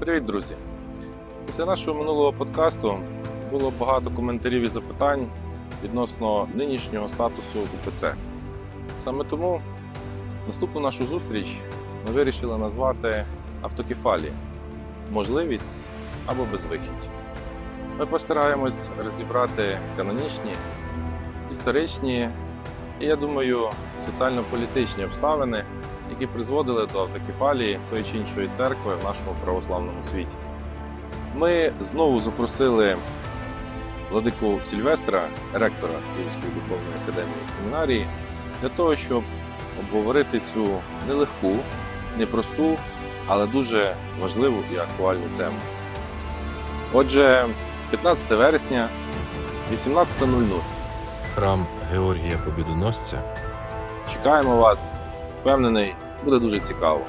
Привіт, друзі! Після нашого минулого подкасту було багато коментарів і запитань відносно нинішнього статусу УПЦ. Саме тому наступну нашу зустріч ми вирішили назвати автокефалія можливість або безвихідь. Ми постараємось розібрати канонічні, історичні і, я думаю, соціально-політичні обставини, які призводили до автокефалії тої чи іншої церкви в нашому православному світі. Ми знову запросили владику Сільвестра, ректора Київської духовної академії семінарії, для того, щоб обговорити цю нелегку, непросту, але дуже важливу і актуальну тему. Отже, 15 вересня, 18.00. Храм Георгія Побідоносця Чекаємо вас. Впевнений, буде дуже цікаво.